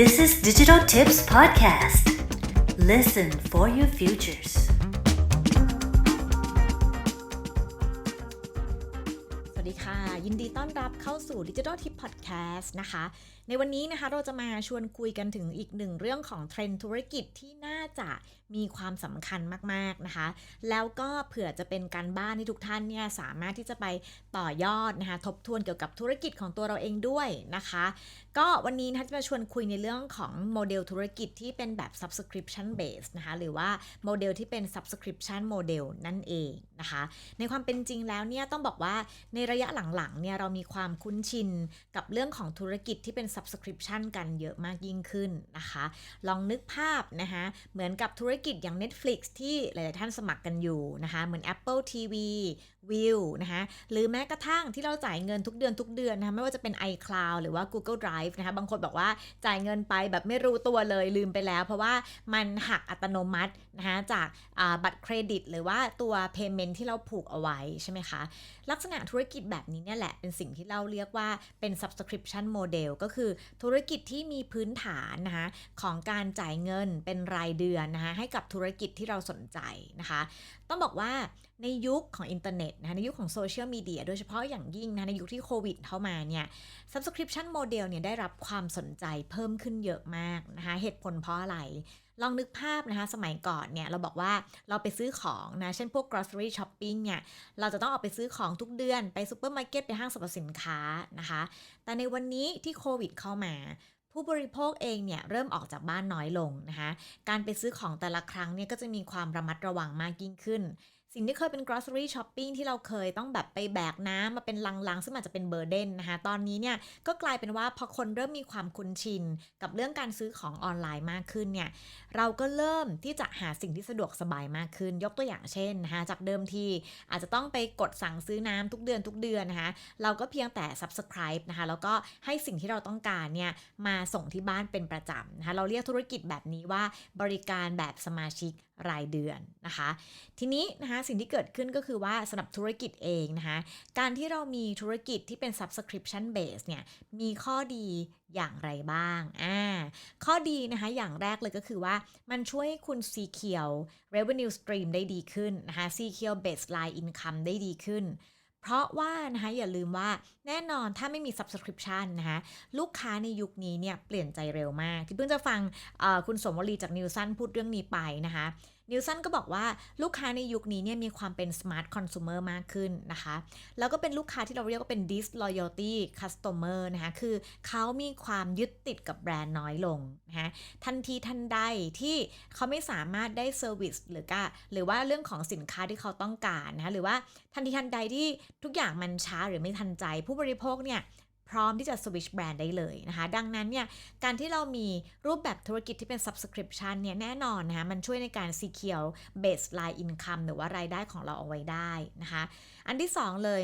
This is Digital Tips Podcast. Listen for your futures. สวัสดีค่ะ ยินดีต้อนรับเข้าสู่ Digital Tip Podcast นะคะ ในวันนี้นะคะเราจะมาชวนคุยกันถึงอีกหนึ่งเรื่องของเทรนด์ธุรกิจที่น่าจะมีความสำคัญมากๆนะคะ แล้วก็เผื่อจะเป็นการบ้านที่ทุกท่านเนี่ยสามารถที่จะไปต่อยอดนะคะทบทวนเกี่ยวกับธุรกิจของตัวเราเองด้วยนะคะ ก็วันนี้นะคะจะมาชวนคุยในเรื่องของโมเดลธุรกิจที่เป็นแบบ subscription base นะคะหรือว่าโมเดลที่เป็น subscription model นั่นเองนะคะ ในความเป็นจริงแล้วเนี่ยต้องบอกว่าในระยะหลังๆเนี่ยเรามีความคุ้นชินกับเรื่องของธุรกิจที่เป็น subscription กันเยอะมากยิ่งขึ้นนะคะ ลองนึกภาพนะคะเหมือนกับธุรกิจอย่าง Netflix ที่หลาย ๆ ท่านสมัครกันอยู่นะคะเหมือน Apple TV วิวนะคะหรือแม้กระทั่งที่เราจ่ายเงินทุกเดือนทุกเดือนนะคะไม่ว่าจะเป็น iCloud หรือว่า Google Drive นะคะบางคนบอกว่าจ่ายเงินไปแบบไม่รู้ตัวเลยลืมไปแล้ว เพราะว่ามันหักอัตโนมัตินะคะจากบัตรเครดิต หรือว่าตัว payment ที่เราผูกเอาไว้ใช่ไหมคะลักษณะธุรกิจแบบนี้เนี่ยแหละเป็นสิ่งที่เราเรียกว่าเป็น subscription model ก็คือธุรกิจที่มีพื้นฐานนะคะของการจ่ายเงินเป็นรายเดือนนะคะให้กับธุรกิจที่เราสนใจนะคะ ต้องบอกว่าในยุคของอินเทอร์เน็ตนะคะในยุคของโซเชียลมีเดียโดยเฉพาะอย่างยิ่งนะในยุคที่โควิดเข้ามาเนี่ย subscription model เนี่ยได้รับความสนใจเพิ่มขึ้นเยอะมากนะคะเหตุผลเพราะอะไร ลองนึกภาพนะคะ สมัยก่อนเนี่ย เราบอกว่าเราไปซื้อของนะ เช่นพวก grocery shopping เนี่ย เราจะต้องออกไปซื้อของทุกเดือนไปซูเปอร์มาร์เก็ตไปห้างสรรพสินค้านะคะ แต่ในวันนี้ที่โควิดเข้ามาผู้บริโภคเองเนี่ยเริ่มออกจากบ้านน้อยลงนะคะ การไปซื้อของแต่ละครั้งเนี่ยก็จะมีความระมัดระวังมากยิ่งขึ้น สิ่งที่เคยเป็น grocery shopping ที่เราเคยต้องแบบไปแบกน้ำมาเป็นลังๆ ซึ่งอาจจะเป็นเบอร์เดนนะคะ ตอนนี้เนี่ยก็กลายเป็นว่าพอคนเริ่มมีความคุ้นชิน กับเรื่องการซื้อของออนไลน์มากขึ้นเนี่ย เราก็เริ่มที่จะหาสิ่งที่สะดวกสบายมากขึ้น ยกตัวอย่างเช่นนะคะจากเดิมทีอาจจะต้องไปกดสั่งซื้อน้ำทุกเดือนทุกเดือนนะคะ เราก็เพียงแต่ subscribe นะคะ แล้วก็ให้สิ่งที่เราต้องการเนี่ยมาส่งที่บ้านเป็นประจำนะคะ เราเรียกธุรกิจแบบนี้ว่าบริการแบบสมาชิก รายเดือนนะคะ ทีนี้นะคะสิ่งที่เกิดขึ้นก็คือว่าสำหรับธุรกิจเองนะคะ การที่เรามีธุรกิจที่เป็น subscription base เนี่ยมีข้อดีอย่างไรบ้างอ่าข้อดีนะคะอย่างแรกเลยก็คือว่ามันช่วยให้คุณ secure revenue stream ได้ดีขึ้นนะคะ secure baseline income ได้ดีขึ้นเพราะว่านะคะอย่าลืมว่าแน่นอนถ้าไม่มี subscription นะคะลูกค้าในยุคนี้เนี่ยเปลี่ยนใจเร็วมาก ที่เพิ่งจะฟังคุณสมวลีจากนิวซันพูดเรื่องนี้ไปนะคะ นิวสันก็บอกว่าลูกค้าในยุคนี้เนี่ยมีความเป็น smart consumer มากขึ้นนะคะ แล้วก็เป็นลูกค้าที่เราเรียกว่าเป็น disloyalty customer นะคะคือเขามีความยึดติดกับแบรนด์น้อยลงนะคะทันทีทันใดที่เขาไม่สามารถได้เซอร์วิสหรือก็หรือว่าเรื่องของสินค้าที่เขาต้องการนะคะหรือว่าทันทีทันใดที่ทุกอย่างมันช้าหรือไม่ทันใจ ผู้บริโภคเนี่ย พร้อมที่จะสวิชแบรนด์ได้เลยนะคะ ดังนั้นเนี่ยการที่เรามีรูปแบบธุรกิจที่เป็น subscription เนี่ยแน่นอนนะคะมันช่วยในการ secure baseline income หรือว่ารายได้ของเราเอาไว้ได้นะคะ อันที่ 2 เลย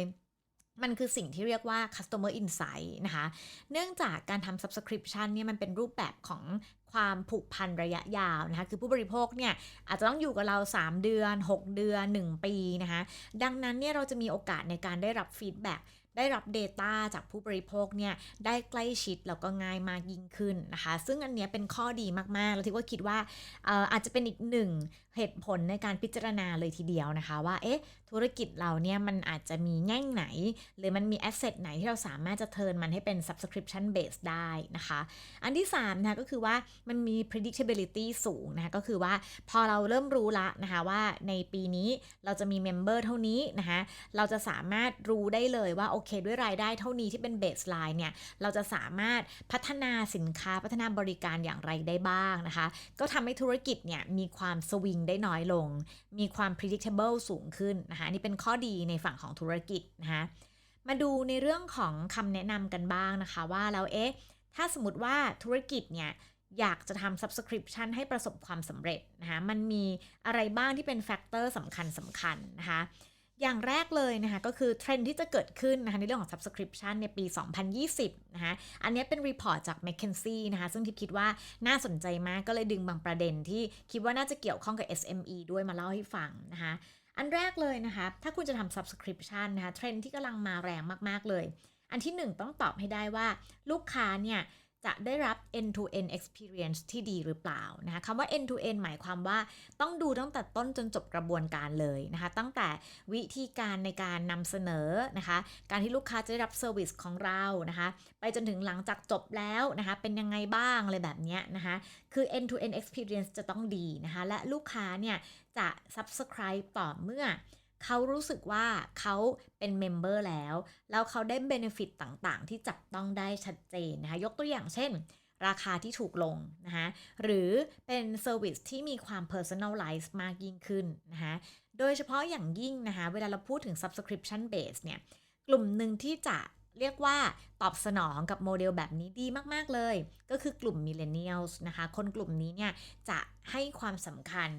มันคือสิ่งที่เรียกว่า customer insight นะคะ เนื่องจากการทำ subscription เนี่ยมันเป็นรูปแบบของความผูกพันระยะยาวนะคะ คือผู้บริโภคเนี่ยอาจจะต้องอยู่กับเรา 3 เดือน 6 เดือน 1 ปีนะคะ ดังนั้นเนี่ยเราจะมีโอกาสในการได้รับฟีดแบ็ก ได้รับ Data จากผู้บริโภคเนี่ยได้ใกล้ชิดแล้วก็ง่ายมากยิ่งขึ้นนะคะ ซึ่งอันเนี้ยเป็นข้อดีมากๆ แล้วที่ว่าคิดว่าอาจจะเป็นอีกหนึ่ง เหตุผลในการพิจารณาเลยทีเดียวนะคะ ว่าเอ๊ะธุรกิจเราเนี่ยมันอาจจะมีแง่งไหน หรือมันมีแอสเซทไหนที่เราสามารถจะเทิร์นมันให้เป็น subscription base ได้นะคะ อันที่3นะคะก็คือว่ามันมี predictability สูงนะคะก็คือว่าพอเราเริ่มรู้ละนะคะว่าในปีนี้เราจะมีเมมเบอร์เท่านี้นะคะเราจะสามารถรู้ได้เลยว่าโอเคด้วยรายได้เท่านี้ที่เป็น baseline เนี่ยเราจะสามารถพัฒนาสินค้าพัฒนาบริการอย่างไรได้บ้างนะคะ ก็ทำให้ธุรกิจเนี่ยมีความสวิงได้น้อยลง มีความ predictable สูงขึ้นนะคะนี่เป็นข้อดีในฝั่งของธุรกิจนะคะมาดูในเรื่องของคำแนะนำกันบ้างนะคะว่าแล้วเอ๊ะถ้าสมมติว่าธุรกิจเนี่ยอยากจะทำ subscription ให้ประสบความสำเร็จนะคะมันมีอะไรบ้างที่เป็นแฟกเตอร์สำคัญสำคัญนะคะ อย่างแรกเลยนะคะก็คือเทรนที่จะเกิดขึ้นนะคะในเรื่องของ subscription ในปี 2020 นะคะอันนี้เป็นรีพอร์ตจาก McKinsey นะคะซึ่งทิพคิดว่าน่าสนใจมากก็เลยดึงบางประเด็นที่คิดว่าน่าจะเกี่ยวข้องกับ SME ด้วยมาเล่าให้ฟังนะคะอันแรกเลยนะคะถ้าคุณจะทำ subscription นะคะเทรนที่กำลังมาแรงมากๆเลย อันที่ 1 ต้องตอบให้ได้ว่าลูกค้าเนี่ย จะได้รับ end to end experience ที่ดีหรือเปล่านะคะคำว่า end to end หมายความว่าต้องดูตั้งแต่ต้นจนจบกระบวนการเลยนะคะ ตั้งแต่วิธีการในการนำเสนอนะคะ การที่ลูกค้าจะได้รับเซอร์วิสของเรานะคะ ไปจนถึงหลังจากจบแล้วนะคะ เป็นยังไงบ้างอะไรแบบนี้นะคะ คือ end to end experience จะต้องดีนะคะ และลูกค้าเนี่ยจะ subscribe ต่อเมื่อ เขารู้สึกว่าเขาเป็นเมมเบอร์แล้ว แล้วเขาได้เบนฟิตต่างๆ ที่จับต้องได้ชัดเจนนะคะยกตัวอย่างเช่น ราคาที่ถูกลงนะคะหรือเป็นเซอร์วิสที่มีความ personalize มากยิ่งขึ้นนะคะโดยเฉพาะอย่างยิ่งนะคะเวลาเราพูดถึง subscription base เนี่ยกลุ่มหนึ่งที่จะเรียกว่าตอบสนองกับโมเดลแบบนี้ดีมาก ๆ เลย ก็คือกลุ่ม millennials นะคะ คนกลุ่มนี้เนี่ยจะให้ความสำคัญ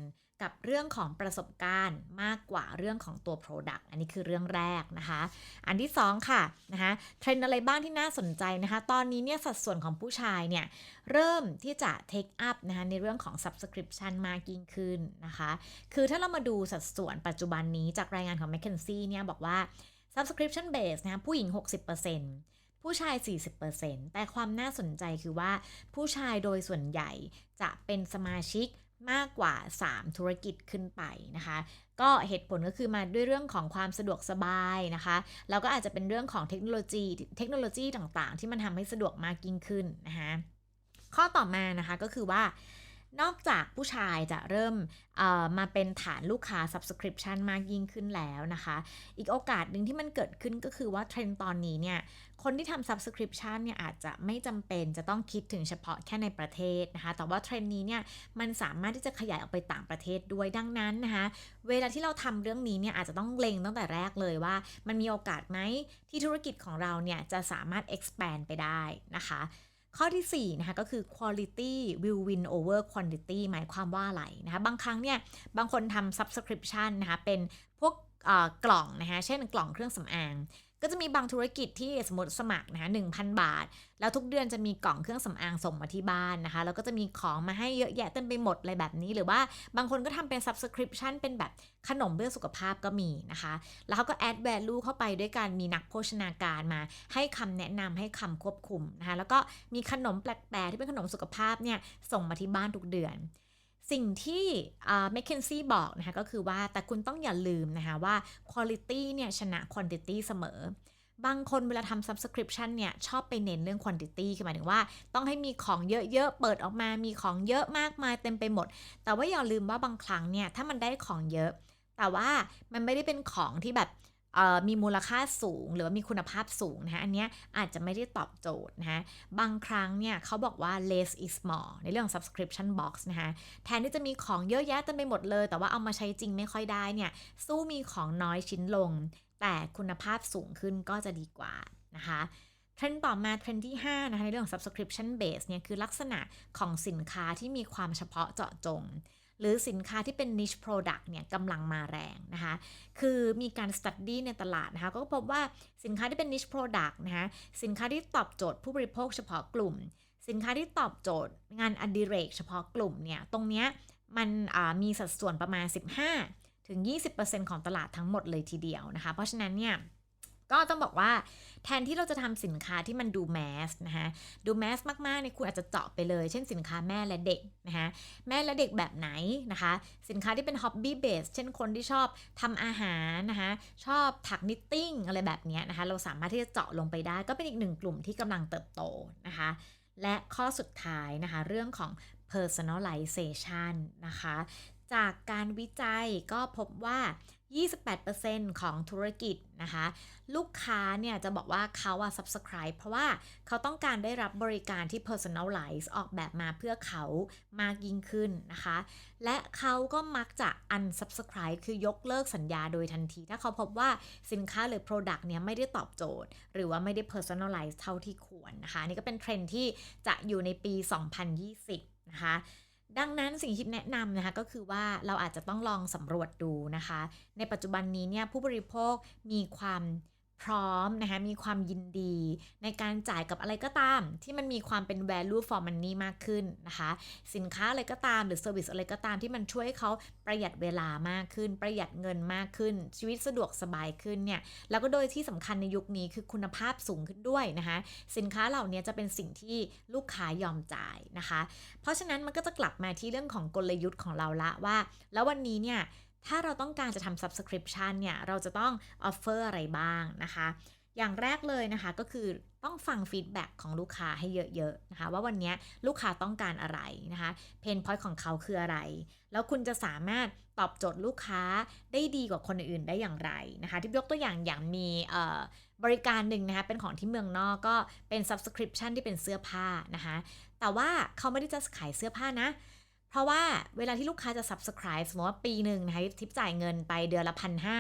กับเรื่องของประสบการณ์มากกว่าเรื่องของตัว Product อันนี้คือเรื่องแรกนะคะ อันที่ 2 ค่ะนะคะเทรนอะไรบ้างที่น่าสนใจนะคะ ตอนนี้เนี่ยสัดส่วนของผู้ชายเนี่ยเริ่มที่จะ take up นะคะในเรื่องของ subscription มากยิ่งขึ้นนะคะ คือถ้าเรามาดูสัดส่วนปัจจุบันนี้จากรายงานของ McKinsey เนี่ยบอกว่า subscription base นะคะผู้หญิง 60%ผู้ชาย 40%แต่ความน่าสนใจคือว่าผู้ชายโดยส่วนใหญ่จะเป็นสมาชิก มากกว่า 3 ธุรกิจขึ้นไปนะคะ ก็เหตุผลก็คือมาด้วยเรื่องของความสะดวกสบายนะคะ แล้วก็อาจจะเป็นเรื่องของเทคโนโลยี เทคโนโลยีต่างๆ ที่มันทำให้สะดวกมากยิ่งขึ้นนะคะ ข้อต่อมานะคะก็คือว่า นอกจากผู้ชายจะเริ่มมาเป็นฐานลูกค้า subscription มากยิ่งขึ้นแล้วนะคะ อีกโอกาสหนึ่งที่มันเกิดขึ้นก็คือว่าเทรนด์ตอนนี้เนี่ย คนที่ทำ subscription เนี่ยอาจจะไม่จำเป็นจะต้องคิดถึงเฉพาะแค่ในประเทศนะคะ แต่ว่าเทรนด์นี้เนี่ยมันสามารถที่จะขยายออกไปต่างประเทศด้วยดังนั้นนะคะ เวลาที่เราทำเรื่องนี้เนี่ยอาจจะต้องเล็งตั้งแต่แรกเลยว่า มันมีโอกาสไหมที่ธุรกิจของเราเนี่ยจะสามารถ expand ไปได้นะคะ ข้อที่4นะคะก็คือ quality will win over quantity หมายความว่าอะไรนะคะบางครั้งเนี่ย บางคนทำ subscription นะคะเป็นพวกกล่องนะคะเช่นกล่องเครื่องสำอาง ก็จะมีบางธุรกิจที่สมมติสมัครนะคะ1,000บาท แล้วทุกเดือนจะมีกล่องเครื่องสำอางส่งมาที่บ้านนะคะ แล้วก็จะมีของมาให้เยอะแยะเต็มไปหมดอะไรแบบนี้ หรือว่าบางคนก็ทำเป็น subscription เป็นแบบขนมเพื่อสุขภาพก็มีนะคะ แล้วเขาก็ add value เข้าไปด้วยการมีนักโภชนาการมา ให้คำแนะนำให้คำควบคุมนะคะ แล้วก็มีขนมแปลกๆที่เป็นขนมสุขภาพเนี่ยส่งมาที่บ้านทุกเดือน สิ่งที่แมคเคนซี่บอกนะคะก็คือว่าแต่คุณต้องอย่าลืมนะคะว่า quality เนี่ยชนะ quantity เสมอ บางคนเวลาทำ subscription เนี่ยชอบไปเน้นเรื่อง quantity คือหมายถึงว่าต้องให้มีของเยอะๆ เปิดออกมา มีของเยอะมากมายเต็มไปหมด แต่ว่าอย่าลืมว่าบางครั้งเนี่ยถ้ามันได้ของเยอะ แต่ว่ามันไม่ได้เป็นของที่แบบ มีมูลค่าสูง หรือว่ามีคุณภาพสูงนะคะอันนี้อาจจะไม่ได้ตอบโจทย์นะคะบางครั้งเนี่ยเขาบอกว่า less is more ในเรื่อง subscription box นะคะแทนที่จะมีของเยอะแยะเต็มไปหมดเลย แต่ว่าเอามาใช้จริงไม่ค่อยได้เนี่ยสู้มีของน้อยชิ้นลง แต่คุณภาพสูงขึ้นก็จะดีกว่านะคะเทรนด์ต่อมาเทรนด์ที่ 5 นะคะในเรื่องของ subscription base เนี่ยคือลักษณะของสินค้าที่มีความเฉพาะเจาะจง หรือสินค้าที่เป็น niche product เนี่ยกำลังมาแรงนะคะ คือมีการ study ในตลาดนะคะ ก็พบว่าสินค้าที่เป็น niche product นะคะ สินค้าที่ตอบโจทย์ผู้บริโภคเฉพาะกลุ่ม สินค้าที่ตอบโจทย์งานอดิเรกเฉพาะกลุ่มเนี่ย ตรงเนี้ยมันมีสัดส่วนประมาณ 15 ถึง 20%ของตลาดทั้งหมดเลยทีเดียวนะคะ เพราะฉะนั้นเนี่ย ก็ต้องบอกว่าแทนที่เราจะทำสินค้าที่มันดูแมสนะคะดูแมสมากๆเนี่ยคุณอาจจะเจาะไปเลย เช่นสินค้าแม่และเด็กนะคะแม่และเด็กแบบไหนนะคะ สินค้าที่เป็นฮ็อบบี้เบสเช่นคนที่ชอบทำอาหารนะคะชอบถักนิตติ้งอะไรแบบนี้นะคะเราสามารถที่จะเจาะลงไปได้ ก็เป็นอีกหนึ่งกลุ่มที่กำลังเติบโตนะคะและข้อสุดท้ายนะคะเรื่องของ personalization นะคะ จากการวิจัยก็พบว่า 28%ของธุรกิจนะคะ ลูกค้าเนี่ยจะบอกว่าเขาอะ subscribe เพราะว่าเขาต้องการได้รับบริการที่ personalize ออกแบบมาเพื่อเขามากยิ่งขึ้นนะคะ และเขาก็มักจะ unsubscribe คือยกเลิกสัญญาโดยทันที ถ้าเขาพบว่าสินค้าหรือ product เนี่ยไม่ได้ตอบโจทย์ หรือว่าไม่ได้ personalize เท่าที่ควรนะคะ นี่ก็เป็นเทรนที่จะอยู่ในปี 2020 นะคะ ดังนั้นสิ่งที่แนะนำนะคะก็คือว่าเราอาจจะต้องลองสำรวจดูนะคะ ในปัจจุบันนี้เนี่ยผู้บริโภคมีความ พร้อมนะคะมีความยินดี ในการจ่ายกับอะไรก็ตาม ที่มันมีความเป็น value for money มากขึ้นนะคะ สินค้าอะไรก็ตามหรือ service อะไรก็ตามที่มันช่วยให้เขาประหยัดเวลามากขึ้น ประหยัดเงินมากขึ้น ชีวิตสะดวกสบายขึ้นเนี่ยแล้วก็โดยที่สำคัญในยุคนี้คือคุณภาพสูงขึ้นด้วยนะคะสินค้าเหล่านี้จะเป็นสิ่งที่ลูกค้ายอมจ่ายนะคะ เพราะฉะนั้นมันก็จะกลับมาที่เรื่องของกลยุทธ์ของเราละว่า แล้ววันนี้เนี่ย ถ้าเราต้องการจะทำ subscription เนี่ย เราจะต้อง offer อะไรบ้างนะคะ อย่างแรกเลยนะคะก็คือต้องฟังฟีดแบ็กของลูกค้าให้เยอะๆนะคะ ว่าวันนี้ลูกค้าต้องการอะไรนะคะเพนพอยต์ของเขาคืออะไร แล้วคุณจะสามารถตอบโจทย์ลูกค้าได้ดีกว่าคนอื่นได้อย่างไรนะคะที่ยกตัวอย่างอย่างมีบริการหนึ่งนะคะเป็นของที่เมืองนอกก็เป็น subscription ที่เป็นเสื้อผ้านะคะแต่ว่าเขาไม่ได้จะขายเสื้อผ้านะ เพราะว่าเวลาที่ลูกค้าจะ subscribe สมมติว่าปีหนึ่งนะคะทิปจ่ายเงินไปเดือนละพันห้า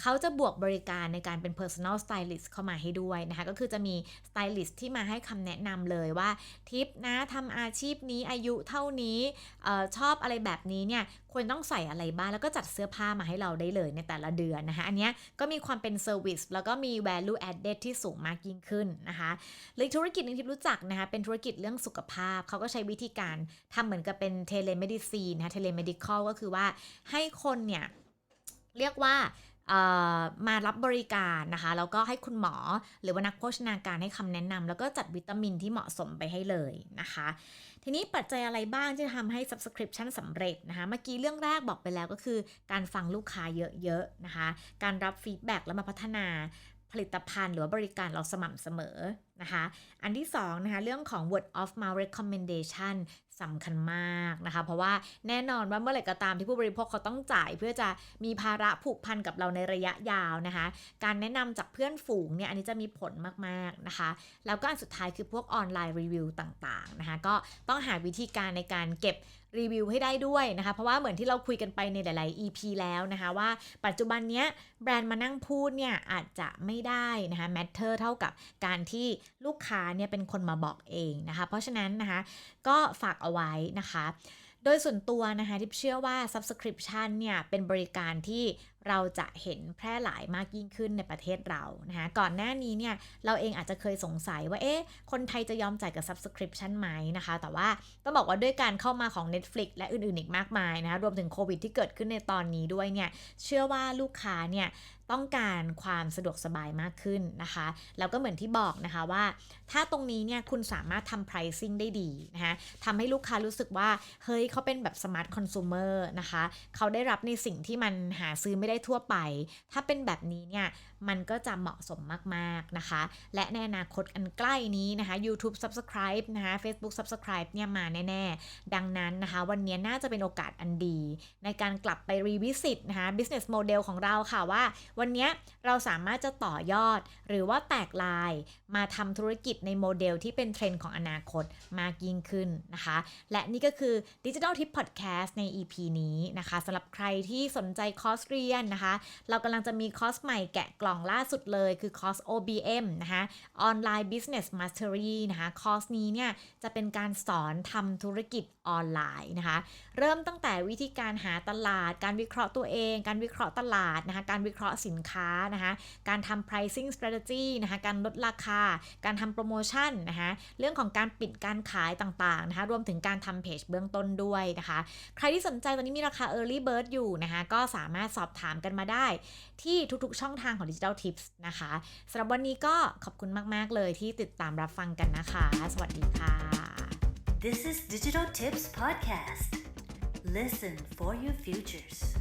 เขาจะบวกบริการในการเป็น personal stylist เข้ามาให้ด้วยนะคะ ก็คือจะมี stylist ที่มาให้คำแนะนำเลยว่าทิปนะทำอาชีพนี้อายุเท่านี้ออชอบอะไรแบบนี้เนี่ยควรต้องใส่อะไรบ้างแล้วก็จัดเสื้อผ้ามาให้เราได้เลยในแต่ละเดือนนะคะ อันนี้ก็มีความเป็น service แล้วก็มี value added ที่สูงมากยิ่งขึ้นนะคะหรือธุรกิจนึงที่รู้จักนะคะ เป็นธุรกิจเรื่องสุขภาพ เขาก็ใช้วิธีการทำเหมือนกับเป็น telemedicine นะะ telemedical ก็คือว่าให้คนเนี่ยเรียกว่า มารับบริการนะคะ แล้วก็ให้คุณหมอหรือว่านักโภชนาการให้คำแนะนำแล้วก็จัดวิตามินที่เหมาะสมไปให้เลยนะคะ ทีนี้ปัจจัยอะไรบ้างที่จะทำให้ subscription สำเร็จนะคะ เมื่อกี้เรื่องแรกบอกไปแล้วก็คือ การฟังลูกค้าเยอะๆนะคะ การรับฟีดแบ็กแล้วมาพัฒนาผลิตภัณฑ์หรือว่าบริการเราสม่ำเสมอนะคะ อันที่2นะคะเรื่องของ word of mouth recommendation สำคัญมากนะคะ เพราะว่าแน่นอนว่าเมื่อไหร่ก็ตามที่ผู้บริโภคเขาต้องจ่าย เพื่อจะมีภาระผูกพันกับเราในระยะยาวนะคะ การแนะนำจากเพื่อนฝูงเนี่ยอันนี้จะมีผลมากๆนะคะ แล้วก็อันสุดท้ายคือพวกออนไลน์รีวิวต่างๆนะคะ ก็ต้องหาวิธีการในการเก็บรีวิวให้ได้ด้วยนะคะ เพราะว่าเหมือนที่เราคุยกันไปในหลาย ๆ EP แล้วนะคะว่าปัจจุบันเนี้ยแบรนด์มานั่งพูดเนี่ยอาจจะไม่ได้นะคะ matter เท่ากับการที่ลูกค้าเนี่ยเป็นคนมาบอกเองนะคะ เพราะฉะนั้นนะคะก็ฝากเอาไว้นะคะ โดยส่วนตัวนะคะที่เชื่อว่า subscription เนี่ยเป็นบริการที่ เราจะเห็นแพร่หลายมากยิ่งขึ้นในประเทศเรานะคะก่อนหน้านี้เนี่ยเราเองอาจจะเคยสงสัยว่าเอ๊ะคนไทยจะยอมจ่ายกับ subscription ไหมนะคะ แต่ว่าต้องบอกว่าด้วยการเข้ามาของ Netflix และอื่นๆอีกมากมายนะคะรวมถึงโควิดที่เกิดขึ้นในตอนนี้ด้วยเนี่ยเชื่อว่าลูกค้าเนี่ย ต้องการความสะดวกสบายมากขึ้นนะคะ แล้วก็เหมือนที่บอกนะคะว่า ถ้าตรงนี้เนี่ยคุณสามารถทำ pricing ได้ดีนะคะทำให้ลูกค้ารู้สึกว่า เฮ้ยเขาเป็นแบบ smart consumer นะคะ เขาได้รับในสิ่งที่มันหาซื้อไม่ได้ทั่วไป ถ้าเป็นแบบนี้เนี่ย มันก็จะเหมาะสมมากๆนะคะ และในอนาคตอันใกล้นี้นะคะ YouTube Subscribe นะคะ Facebook Subscribe เนี่ยมาแน่ๆ ดังนั้นนะคะ วันนี้น่าจะเป็นโอกาสอันดี ในการกลับไปรีวิสิตนะคะ business model ของเราค่ะว่า วันนี้เราสามารถจะต่อยอด หรือว่าแตกลายมาทำธุรกิจในโมเดลที่เป็นเทรนด์ของอนาคตมากยิ่งขึ้นนะคะ และนี่ก็คือ Digital Tip Podcast ใน EP นี้นะคะสำหรับใครที่สนใจคอร์สเรียนนะคะ เรากำลังจะมีคอร์สใหม่แกะกล่องล่าสุดเลยคือคอร์ส OBM นะคะ Online Business Mastery นะคะคอร์สนี้เนี่ยจะเป็นการสอนทำธุรกิจ ออนไลน์นะคะ เริ่มตั้งแต่วิธีการหาตลาด การวิเคราะห์ตัวเอง การวิเคราะห์ตลาดนะคะ การวิเคราะห์สินค้านะคะ การทำ pricing strategy นะคะ การลดราคา การทำโปรโมชั่นนะคะ เรื่องของการปิดการขายต่างๆนะคะ รวมถึงการทำเพจเบื้องต้นด้วยนะคะ ใครที่สนใจตอนนี้มีราคา early bird อยู่นะคะ ก็สามารถสอบถามกันมาได้ที่ทุกๆ ช่องทางของ Digital Tips นะคะสำหรับวันนี้ก็ขอบคุณมาก ๆ เลยที่ติดตามรับฟังกันนะคะ สวัสดีค่ะ This is Digital Tips Podcast. Listen for your futures.